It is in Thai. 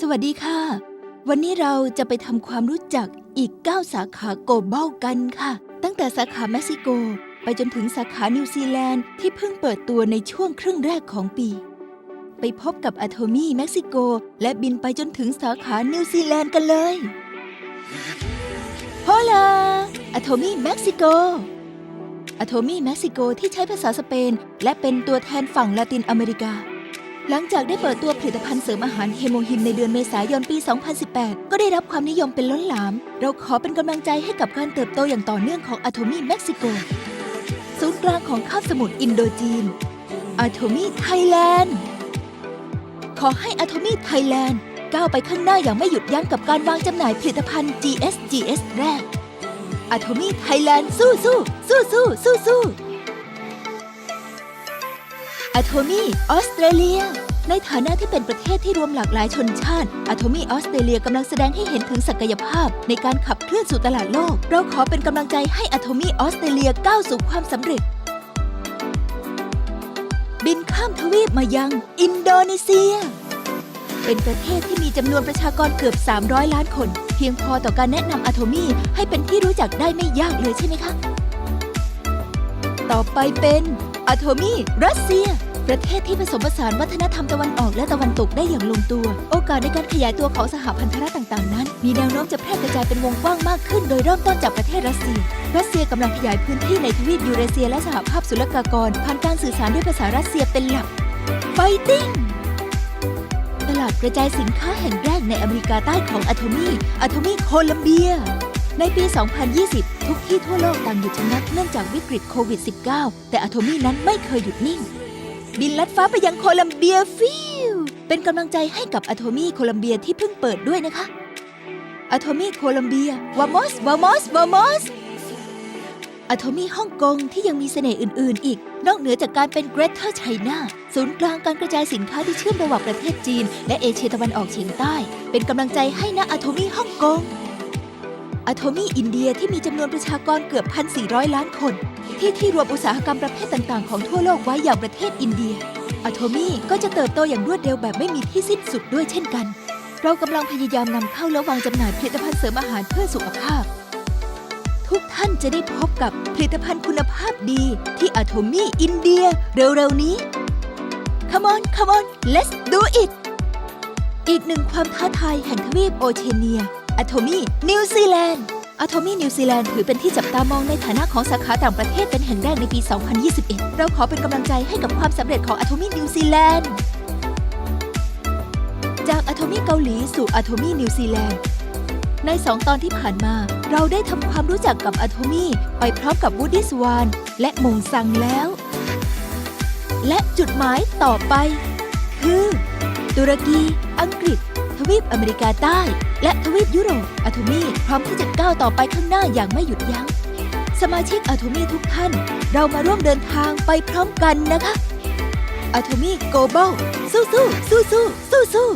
สวัสดีค่ะ วันนี้เราจะไปทำความรู้จักอีก 9 สาขาโกลบอลกันค่ะ ตั้งแต่สาขาเม็กซิโก ไปจนถึงสาขานิวซีแลนด์ที่เพิ่งเปิดตัวในช่วงครึ่งแรกของปี ไปพบกับอะโทมี่เม็กซิโก และบินไปจนถึงสาขานิวซีแลนด์กันเลยโฮลาอะโทมี่เม็กซิโกอะโทมี่เม็กซิโกที่ใช้ภาษาสเปน และเป็นตัวแทนฝั่งลาตินอเมริกา หลังจากได้เปิดตัวผลิตภัณฑ์เสริมอาหารเฮโมฮิมในเดือนเมษายนปี 2018 ก็ได้รับความนิยมเป็นล้นหลาม เราขอเป็นกำลังใจให้กับการเติบโตอย่างต่อเนื่องของอะโทมี่เม็กซิโก ศูนย์กลางของคาบสมุทรอินโดจีนอะโทมี่ไทยแลนด์ ขอให้อะโทมี่ไทยแลนด์ก้าวไปข้างหน้าอย่างไม่หยุดยั้งกับการวางจำหน่ายผลิตภัณฑ์ GSGS แรกอะโทมี่ไทยแลนด์สู้สู้สู้สู้สู้สู้ อะโทมี่ออสเตรเลีย ในฐานะที่เป็นประเทศที่รวมหลากหลายชนชาติอะโทมี่ออสเตรเลียกำลังแสดงให้เห็นถึงศักยภาพ ในการขับเคลื่อนสู่ตลาดโลก เราขอเป็นกำลังใจให้อะโทมี่ออสเตรเลียก้าวสู่ความสำเร็จ บินข้ามทวีปมายัง อินโดนีเซีย เป็นประเทศที่มีจำนวนประชากรเกือบ 300 ล้านคน เพียงพอต่อการแนะนำอะโทมี่ให้เป็นที่รู้จักได้ไม่ยากเลยใช่ไหมคะ ต่อไปเป็นอะโทมี่รัสเซีย ประเทศที่ผสมผสานวัฒนธรรมตะวันออกและตะวันตกได้อย่างลงตัว โอกาสในการขยายตัวของสหพันธรัฐต่างๆ นั้น มีแนวโน้มจะแพร่กระจายเป็นวงกว้างมากขึ้น โดยเริ่มต้นจากประเทศรัสเซีย รัสเซียกำลังขยายพื้นที่ในทวีปยูเรเซียและสหภาพศุลกากรผ่านการสื่อสารด้วยภาษารัสเซียเป็นหลักไฟติ้งตลาดกระจายสินค้าแห่งแรกในอเมริกาใต้ของอะโทมี่อะโทมี่โคลัมเบียในปี 2020 ทุกที่ทั่วโลกต่างหยุดชะงักเนื่องจากวิกฤตโควิด -19 แต่อะโทมี่นั้นไม่เคยหยุดนิ่ง บินลัดฟ้าไปยังโคลัมเบียฟิวเป็นกำลังใจให้กับอะโทมี่โคลัมเบียที่เพิ่งเปิดด้วยนะคะอะโทมี่โคลัมเบียวามอสวามอสวามอสอะโทมี่ฮ่องกงที่ยังมีเสน่ห์อื่น ๆ อีก นอกเหนือจากการเป็น Greater China ศูนย์กลางการกระจายสินค้าที่เชื่อมระหว่างประเทศจีน และเอเชียตะวันออกเฉียงใต้ เป็นกำลังใจให้นะอะโทมี่ฮ่องกง อะโทมี่อินเดียที่มีจำนวนประชากรเกือบ 1,400 ล้านคน ที่ที่รวมอุตสาหกรรมประเภทต่าง ๆ ของทั่วโลกไว้อย่างประเทศอินเดียอะโทมี่ก็จะเติบโตอย่างรวดเร็วแบบไม่มีที่สิ้นสุดด้วยเช่นกัน เรากำลังพยายามนำเข้าและวางจำหน่ายผลิตภัณฑ์เสริมอาหารเพื่อสุขภาพ ทุกท่านจะได้พบกับผลิตภัณฑ์คุณภาพดีที่อะโทมี่อินเดียเร็วๆนี้ Come on come on let's do it อีกหนึ่งความท้าทายแห่งทวีปโอเชียเนีย อะโทมี่นิวซีแลนด์อะโทมี่นิวซีแลนด์ถือเป็นที่จับตามองในฐานะของสาขาต่างประเทศเป็นแห่งแรกในปี 2021 เราขอเป็นกำลังใจให้กับความสำเร็จของอะโทมี่นิวซีแลนด์จากอะโทมี่เกาหลีสู่อะโทมี่นิวซีแลนด์ในสองตอนที่ผ่านมา เราได้ทำความรู้จักกับอะโทมี่ไปพร้อมกับวูดดี้สวานและมงซังแล้ว และจุดหมายต่อไป คือ ตุรกี อังกฤษ ทวีปอเมริกาใต้ และทวีปยุโรปอะทูมี่พร้อมที่จะก้าวต่อไปข้างหน้าอย่างไม่หยุดยัง้ง สมาชิกอะทูมี่ทุกท่าน เรามาร่วมเดินทางไปพร้อมกันนะคะอะทูมี่โกลบอลสู้สู้สู้สู้สู้สู้